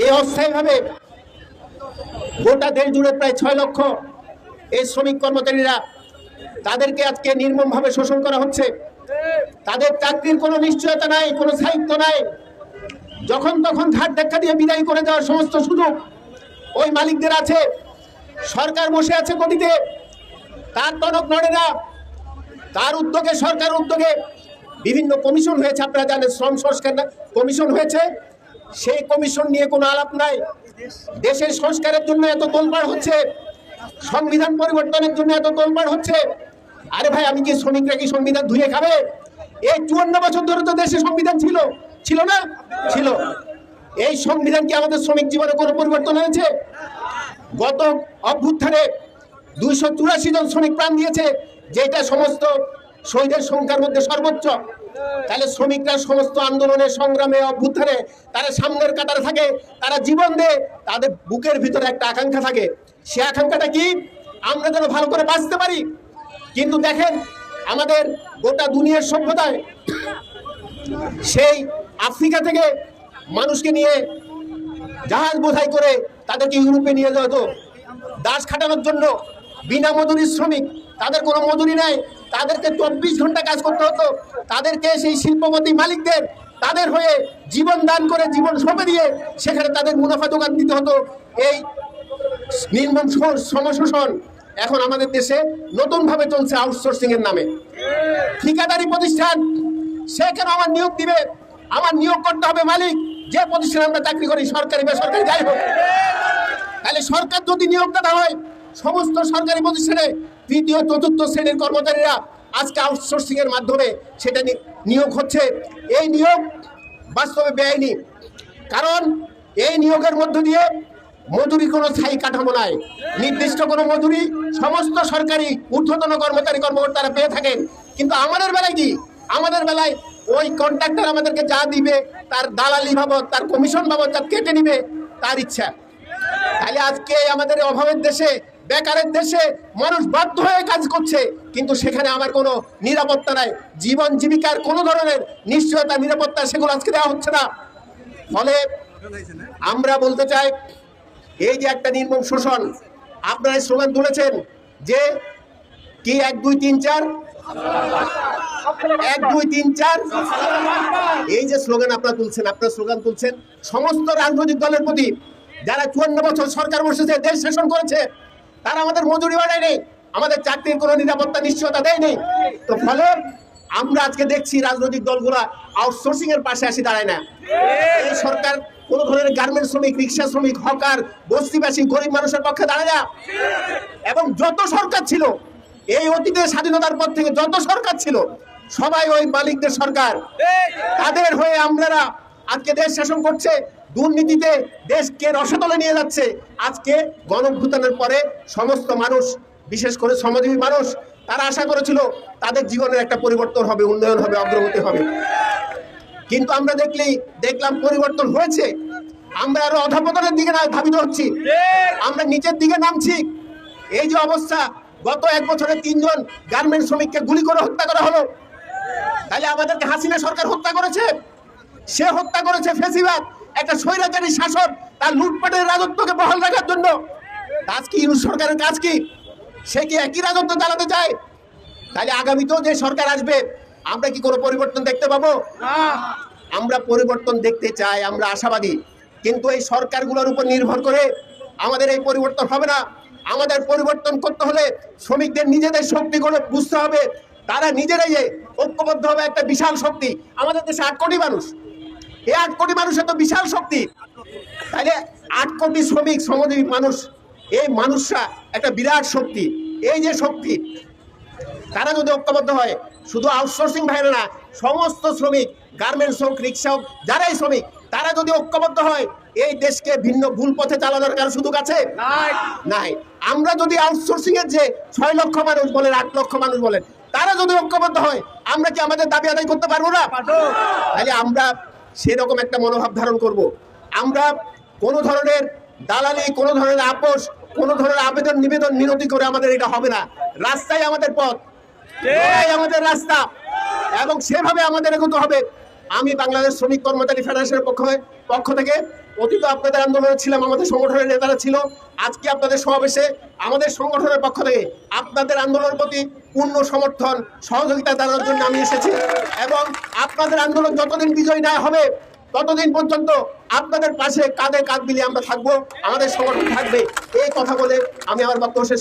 এই অস্থায়ীভাবে গোটা দেশ জুড়ে প্রায় ছয় লক্ষ এই শ্রমিক কর্মচারীরা তাদেরকে আজকে নির্মমভাবে শোষণ করা হচ্ছে। তাদের চাকরির কোনো নিশ্চয়তা নাই, কোনো সাহিত্য নাই। যখন তখন ঘাট দেখা দিয়ে বিদায় করে দেওয়ার সমস্ত সুযোগ ওই মালিকদের আছে। সরকার বসে আছে গতিতে তার টনক নড়ে না। তার উদ্যোগে, সরকার উদ্যোগে বিভিন্ন কমিশন হয়েছে। আপনারা জানেন, শ্রম সংস্কার কমিশন হয়েছে। সেই কমিশন নিয়ে কোনো আলাপ নাই। দেশের সংস্কারের জন্য এত তোলপাড় হচ্ছে, সংবিধান পরিবর্তনের জন্য এত তোলপাড় হচ্ছে। আরে ভাই, আমি কি শ্রমিকরা কি সংবিধান ধুয়ে খাবে? এই চুয়ান্ন বছর ধরে তো দেশে সংবিধান ছিল। ছিল না? ছিল। এই সংবিধান কি আমাদের শ্রমিক জীবনে কোনো পরিবর্তন হয়েছে গত অভ্যুত্থানে দুইশো চুরাশি জন শ্রমিক প্রাণ দিয়েছে, যেটা সমস্ত শহীদের সংখ্যার মধ্যে সর্বোচ্চ। তাহলে শ্রমিকরা সমস্ত আন্দোলনের সংগ্রামে অভ্যুত্থানে তারা সামনের কাতারে থাকে, তারা জীবন দেয়, তাদের বুকের ভিতরে একটা আকাঙ্ক্ষা থাকে। সে আকাঙ্ক্ষাটা কি? আমরা যেন ভালো করে বাঁচতে পারি। কিন্তু দেখেন, আমাদের গোটা দুনিয়ার সভ্যতায় সেই আফ্রিকা থেকে মানুষকে নিয়ে জাহাজ বোঝাই করে তাদেরকে ইউরোপে নিয়ে যাওয়া হতো। দাস খাটানোর জন্য বিনা মজুরি শ্রমিক তাদের কোনো মজুরি নাই। তাদেরকে চব্বিশ ঘণ্টা কাজ করতে হতো। তাদেরকে সেই শিল্পপতি মালিকদের, তাদের হয়ে জীবন দান করে জীবন সঁপে দিয়ে সেখানে তাদের মুনাফা দোকান দিতে হতো। এই নির্মম সমশোষণ এখন আমাদের দেশে নতুনভাবে চলছে আউটসোর্সিং এর নামে। ঠিকাদারি প্রতিষ্ঠান, সে কেন আমার নিয়োগ দিবে? আমার নিয়োগ করতে হবে মালিক। যে প্রতিষ্ঠানে আমরা চাকরি করি, সরকারি, বেসরকারি, যাই হোক। তাহলে সরকার যদি নিয়োগদাতা হয় সমস্ত সরকারি প্রতিষ্ঠানে তৃতীয়, চতুর্থ শ্রেণির কর্মচারীরা আজকে আউটসোর্সিং এর মাধ্যমে সেটা নিয়োগ হচ্ছে। এই নিয়োগ বাস্তবে বেআইনি। কারণ এই নিয়োগের মধ্য দিয়ে মজুরি কোনো স্থায়ী কাঠামো নাই। নির্দিষ্ট কোনো মজুরি সমস্ত সরকারি ঊর্ধ্বতন কর্মচারী কর্মকর্তারা পেয়ে থাকেন। কিন্তু আমাদের বেলায় কি? আমাদের বেলায় ওই কন্ট্রাক্টর আমাদেরকে যা দিবে, তার দালালি বাবদ, তার কমিশন বাবদ যা কেটে নিবে, তার ইচ্ছা। তাহলে আজকে আমাদের অভাবের দেশে বেকারের দেশে মানুষ বাধ্য হয়ে কাজ করছে, কিন্তু সেখানে আমার কোনো নিরাপত্তা নাই। জীবন জীবিকার কোনো ধরনের নিশ্চয়তা, নিরাপত্তা সেগুলো আজকে দেওয়া হচ্ছে না। ফলে আমরা বলতে চাই, এই যে একটা নির্মম শোষণ, আপনারা এই স্লোগান তুলেছেন যে কি, এক, দুই, তিন, চার? এক, দুই, তিন, চার? এই যে স্লোগান আপনারা তুলছেন, আপনারা স্লোগান তুলছেন সমস্ত রাজনৈতিক দলের প্রতি, যারা চুয়ান্ন বছর সরকার বসেছে, দেশ শাসন করেছে তারা আমাদের মজুরি বাড়ায় নেই আমাদের চাকরির কোনো নিরাপত্তা নিশ্চয়তা দেয়নি। তো ফলে আমরা আজকে দেখছি রাজনৈতিক দলগুলা আউটসোর্সিং এর পাশে আসি দাঁড়ায় না। এই সরকার কোন ধরনের গার্মেন্ট শ্রমিক রিক্সা শ্রমিক হকার বস্তিবাসী গরিব মানুষের পক্ষে দাঁড়ায় না। এবং যত সরকার ছিল এই অতীতের স্বাধীনতার পর থেকে যত সরকার ছিল সবাই ওই মালিকদের সরকার। তাদের হয়ে আমরা আজকে দেশ শাসন করছে দুর্নীতিতে দেশকে রসতলে নিয়ে যাচ্ছে। আজকে গণভূতানের পরে সমস্ত মানুষ, বিশেষ করে শ্রমজীবী মানুষ, তারা আশা করেছিল তাদের জীবনের একটা পরিবর্তন হবে, উন্নয়ন হবে, অগ্রগতি হবে। কিন্তু আমরা দেখলেই দেখলাম পরিবর্তন হয়েছে। আমরা আরও অধপতনের দিকে ধাবিত হচ্ছি। আমরা নিচের দিকে নামছি। এই যে অবস্থা, গত এক বছরে তিনজন গার্মেন্ট শ্রমিককে গুলি করে হত্যা করা হলো। তাহলে আমাদেরকে হাসিনা সরকার হত্যা করেছে? সে হত্যা করেছে ফেসিবাদ। একটা স্বৈরাচারী শাসক তার লুটপাটের রাজত্বকে বহাল রাখার জন্য। কাজ কি ইউনুস সরকারের কাজ কি? সে কি একই রাজত্ব চালাতে চায়? তাহলে আগামীতেও যে সরকার আসবে আমরা কি কোনো পরিবর্তন দেখতে পাবো? আমরা পরিবর্তন দেখতে চাই আমরা আশাবাদী। কিন্তু এই সরকারগুলোর উপর নির্ভর করে আমাদের এই পরিবর্তন হবে না। আমাদের পরিবর্তন করতে হলে শ্রমিকদের নিজেদের শক্তি করে বুঝতে হবে। তারা নিজেরাই যে ঐক্যবদ্ধ হবে একটা বিশাল শক্তি। আমাদের দেশে আট কোটি মানুষ। এই আট কোটি মানুষের তো বিশাল শক্তি। তাহলে আট কোটি শ্রমিক শ্রমজীবী মানুষ এই মানুষরা একটা বিরাট শক্তি। এই যে শক্তি তারা যদি ঐক্যবদ্ধ হয় শুধু আউটসোর্সিং ভাইরা না সমস্ত শ্রমিক গার্মেন্টস হোক রিক্সা হোক যারাই শ্রমিক তারা যদি ঐক্যবদ্ধ হয় এই দেশকে ভিন্ন ভুল পথে চালানোর কারও সুযোগ আছে? নাই। আমরা যদি আউটসোর্সিং এর যে ছয় লক্ষ মানুষ বলেন আট লক্ষ মানুষ বলেন তারা যদি ঐক্যবদ্ধ হয় আমরা কি আমাদের দাবি আদায় করতে পারব না? তাহলে আমরা সেরকম একটা মনোভাব ধারণ করব। আমরা কোনো ধরনের দালালি, কোনো ধরনের আপোষ, কোনো ধরনের আবেদন, নিবেদন, মিনতি করে আমাদের এটা হবে না। রাস্তায় আমাদের পথ। আমাদের রাস্তা। এবং সেভাবে আমাদের এগোতে হবে। আমি বাংলাদেশ শ্রমিক কর্মচারী ফেডারেশনের পক্ষ পক্ষ থেকে অতীত আপনাদের আন্দোলনে ছিলাম, আমাদের সংগঠনের নেতারা ছিল। আজকে আপনাদের সমাবেশে আমাদের সংগঠনের পক্ষ থেকে আপনাদের আন্দোলনের প্রতি পূর্ণ সমর্থন, সহযোগিতা জানানোর জন্য আমি এসেছি এবং আপনাদের আন্দোলন যতদিন বিজয় না হবে, ততদিন পর্যন্ত আপনাদের পাশে কাঁধে কাঁধ মিলিয়ে আমরা থাকব, আমাদের সংগঠন থাকবে। এই কথা বলে আমি আমার বক্তব্য শেষ